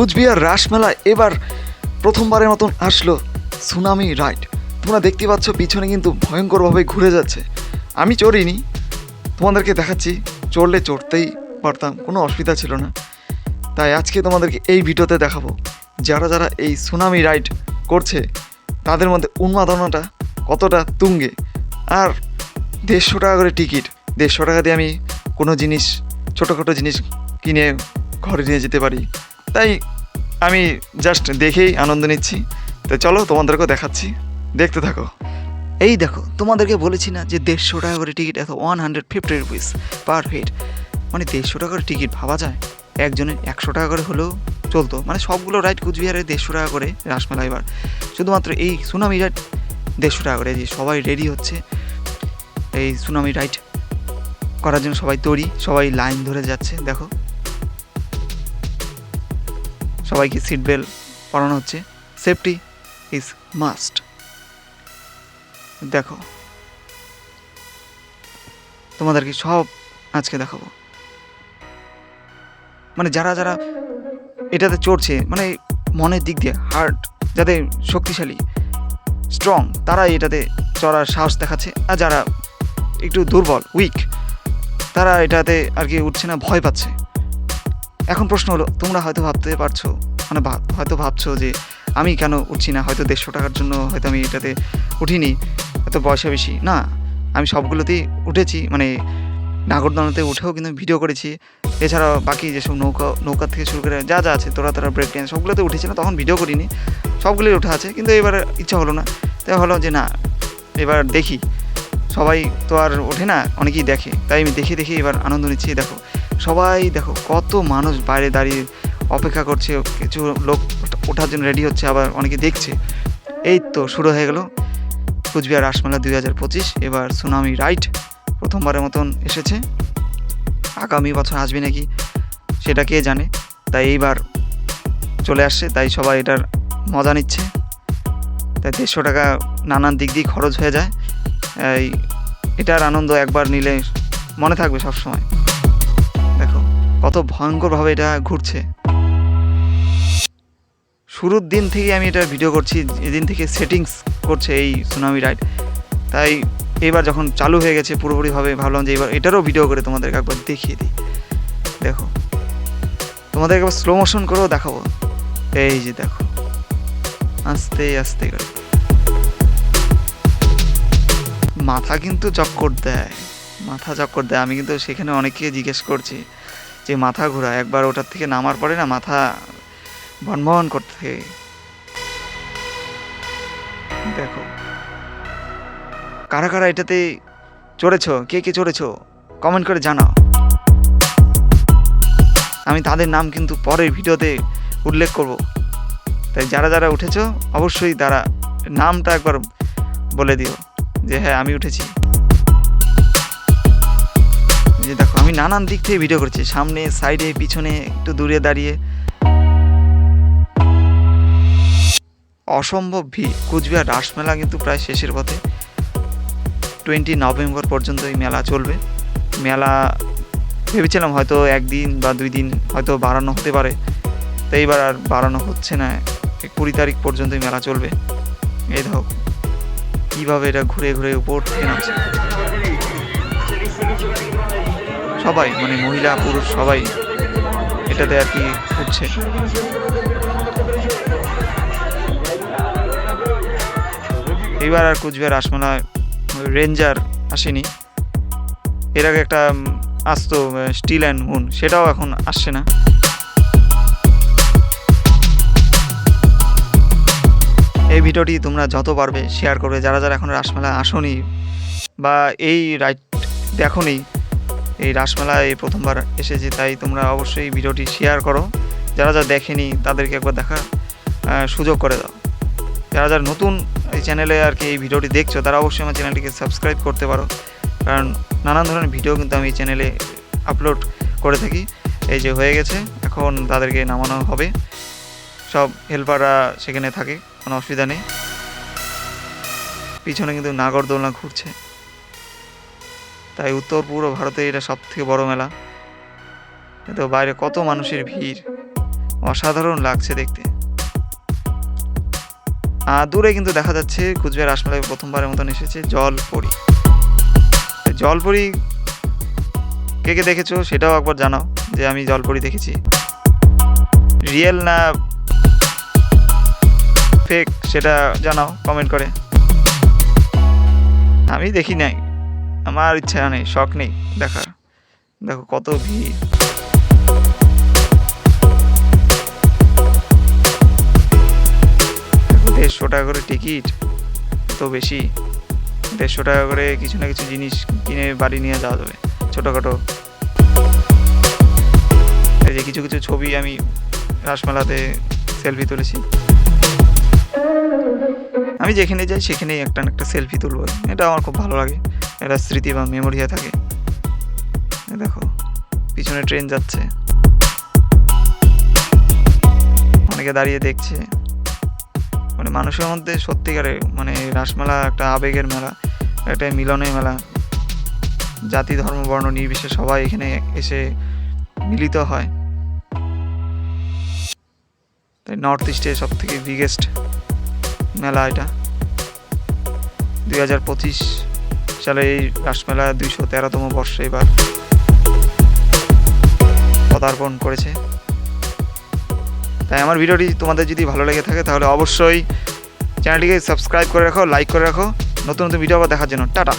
কুচবিহার রাসমেলা এবার প্রথমবারের মতন আসলো সুনামি রাইড। তোমরা দেখতে পাচ্ছ পিছনে কিন্তু ভয়ঙ্করভাবে ঘুরে যাচ্ছে। আমি চড়িনি, তোমাদেরকে দেখাচ্ছি। চড়লে চড়তেই পারতাম, কোনো অসুবিধা ছিল না। তাই আজকে তোমাদেরকে এই ভিডিওতে দেখাবো, যারা যারা এই সুনামি রাইড করছে, তাদের মধ্যে উন্মাদনাটা কতটা তুঙ্গে। আর দেড়শো টাকা করে টিকিট, দেড়শো টাকা দিয়ে আমি কোনো জিনিস, ছোটোখাটো জিনিস কিনে ঘরে নিয়ে যেতে পারি। তাই আমি জাস্ট দেখেই আনন্দ নিচ্ছি। তো চলো তোমাদেরকেও দেখাচ্ছি। দেখতে থাকো। এই দেখো, তোমাদেরকে বলেছি না যে দেড়শো টাকা করে টিকিট এত one hundred fifty rupees per head মানে দেড়শো টাকা করে টিকিট ভাবা যায়? একজনের একশো টাকা করে হলেও চলতো। মানে সবগুলো রাইড কুচবিহারে দেড়শো টাকা করে রাসমেলা এবার। শুধুমাত্র এই সুনামি রাইড দেড়শো টাকা করে যে সবাই রেডি হচ্ছে। এই সুনামি রাইড করার জন্য সবাই তৈরি, সবাই লাইন ধরে যাচ্ছে, দেখো। সবাইকে সিট বেল্ট পরানো হচ্ছে। সেফটি ইজ মাস্ট দেখো। তোমাদেরকে সব আজকে দেখাবো। মানে যারা যারা এটাতে চড়ছে মানে মনের দিক দিয়ে হার্ট যাদের শক্তিশালী স্ট্রং তারা এটাতে চড়ার সাহস দেখাচ্ছে। আর যারা একটু দুর্বল উইক তারা এটাতে আর কি উঠছে না, ভয় পাচ্ছে। এখন প্রশ্ন হলো, তোমরা হয়তো ভাবতে পারছ মানে হয়তো ভাবছ যে আমি কেন উঠছি না? হয়তো দেড়শো টাকার জন্য হয়তো আমি এটাতে উঠিনি, এত পয়সা বেশি। না, আমি সবগুলোতেই উঠেছি মানে নাগরদোলাতে উঠেও কিন্তু ভিডিও করেছি। এছাড়াও বাকি যেসব নৌকা নৌকা থেকে শুরু করে যা যা আছে তোরা তোরা ব্রেক ড্যান্স, সবগুলোতে উঠেছিলাম তখন ভিডিও করিনি। সবগুলোই ওঠা আছে, কিন্তু এবার ইচ্ছা হলো না। তাই হলো যে না, এবার দেখি। সবাই তো আর ওঠে না, অনেকেই দেখে। তাই আমি দেখে দেখে এবার আনন্দ নিচ্ছি, দেখো। সবাই দেখো, কত মানুষ বাইরে দাঁড়িয়ে অপেক্ষা করছে, কিছু লোক ওঠার জন্য রেডি হচ্ছে, আবার অনেকে দেখছে। এই তো শুরু হয়ে গেল কুচবিহার রাসমেলা দুই হাজার পঁচিশ, এবার সুনামি রাইড প্রথমবারের মতন এসেছে। আগামী বছর আসবে নাকি, সেটা কে জানে, তাই এইবার চলে আসছে, তাই সবাই এটার মজা নিচ্ছে। তাই দেড়শো টাকা নানান দিক দিয়ে খরচ হয়ে যায়। এটার আনন্দ একবার নিলে মনে থাকবে সব সময় দেখো কত ভয়ঙ্করভাবে এটা ঘুরছে। শুরুর দিন থেকে আমি এটা ভিডিও করছি, এদিন থেকে সেটিংস করছে এই সুনামি রাইড তাই এবার যখন চালু হয়ে গেছে পুরোপুরিভাবে ভাবলাম যে এবার এটারও ভিডিও করে তোমাদেরকে একবার দেখিয়ে দিই। দেখো, তোমাদেরকে একবার স্লো মোশন করেও দেখাবো। এই যে দেখো, আস্তে আস্তে করে। মাথা কিন্তু চক্কর দেয়, মাথা চক্কর দেয়। আমি কিন্তু সেখানে অনেককে জিজ্ঞেস করছি যে মাথা ঘোরা, একবার ওটার থেকে নামার পরে না মাথা ভনভন করতে। থাকে দেখো, কারা কারা এটাতে চড়েছ? কে কে চড়েছো? কমেন্ট করে জানাও। আমি তাদের নাম কিন্তু পরের ভিডিওতে উল্লেখ করব। তাই যারা যারা উঠেছো, অবশ্যই তারা নামটা একবার বলে দিও যে হ্যাঁ আমি উঠেছি। যে দেখো, আমি নানান দিক থেকে ভিডিও করছি। সামনে সাইডে পিছনে, একটু দূরে দাঁড়িয়ে। অসম্ভব ভিড়। কুচবিহার রাসমেলা কিন্তু প্রায় শেষের পথে। টোয়েন্টি নভেম্বর পর্যন্ত এই মেলা চলবে। মেলা ভেবেছিলাম হয়তো একদিন বা দুই দিন হয়তো বাড়ানো হতে পারে। তো এইবার আর বাড়ানো হচ্ছে না। কুড়ি তারিখ পর্যন্ত মেলা চলবে। এই দেখো, কীভাবে এটা ঘুরে ঘুরে উপর থেকে নামছে। সবাই মানে মহিলা, পুরুষ, সবাই এটাতে আর কি উঠছে এইবার আর কুচবিহার রাসমেলা রেঞ্জার আসেনি। এর আগে একটা আসতো স্টিল অ্যান্ড মুন সেটাও এখন আসছে না। এই ভিডিওটি তোমরা যত পারবে শেয়ার করবে, যারা যারা এখন রাসমেলা আসনি বা এই রাইড দেখনি এই রাসমেলায় এই প্রথমবার এসেছে, তাই তোমরা অবশ্যই ভিডিওটি শেয়ার করো। যারা যারা দেখেনি, তাদেরকে একবার দেখার সুযোগ করে দাও। যারা যারা নতুন এই চ্যানেলে আর কি এই ভিডিওটি দেখছ, তারা অবশ্যই আমার চ্যানেলটিকে সাবস্ক্রাইব করতে পারো। কারণ নানান ধরনের ভিডিও কিন্তু আমি এই চ্যানেলে আপলোড করে থাকি। এই যে হয়ে গেছে, এখন তাদেরকে নামানো হবে। সব হেল্পাররা সেখানে থাকে, কোনো অসুবিধা নেই। পিছনে কিন্তু নাগরদোলনা ঘুরছে। তাই উত্তর পূর্ব ভারতে এটা সব থেকে বড় মেলা। তো বাইরে কত মানুষের ভিড়। অসাধারণ লাগছে দেখতে। আর দূরে কিন্তু দেখা যাচ্ছে কুচবিহার রাসমেলায় প্রথমবারের মতন এসেছে, জলপরি। জলপরি কে কে দেখেছ সেটাও একবার জানাও যে আমি জলপরি দেখেছি। রিয়েল না ফেক সেটা জানাও কমেন্ট করে। আমি দেখি নাই। আমার ইচ্ছা নেই, শখ নেই দেখার। দেখো কত ভিড়। দেড়শো টাকা করে টিকিট তো বেশি। দেড়শো টাকা করে কিছু না কিছু জিনিস কিনে বাড়ি নিয়ে যাওয়া যাবে, ছোটোখাটো। এই যে কিছু কিছু ছবি আমি রাসমেলাতে সেলফি তুলেছি। আমি যেখানে যাই, সেখানেই একটা একটা সেলফি তুলবো। এটা আমার খুব ভালো লাগে। এটা স্মৃতি বা মেমোরি হয়ে থাকে। দেখো, পিছনে ট্রেন যাচ্ছে। অনেকে দাঁড়িয়ে দেখছে। মানে মানুষের মধ্যে সত্যিকারে মানে রাসমেলা একটা আবেগের মেলা, একটা মিলনের মেলা। জাতি, ধর্ম, বর্ণ, নির্বিশেষে সবাই এখানে এসে মিলিত হয়। তাই নর্থ ইস্টের সব থেকে বিগেস্ট মেলা এটা। দুই হাজার পঁচিশ সালে এই রাসমেলা দুইশো তেরোতম বর্ষে এবার পদার্পণ করেছে। তাই আমার ভিডিওটি তোমাদের যদি ভালো লেগে থাকে তাহলে অবশ্যই চ্যানেলটিকে সাবস্ক্রাইব করে রাখো, লাইক করে রাখো। নতুন নতুন ভিডিও আবার দেখার জন্য। টাটা।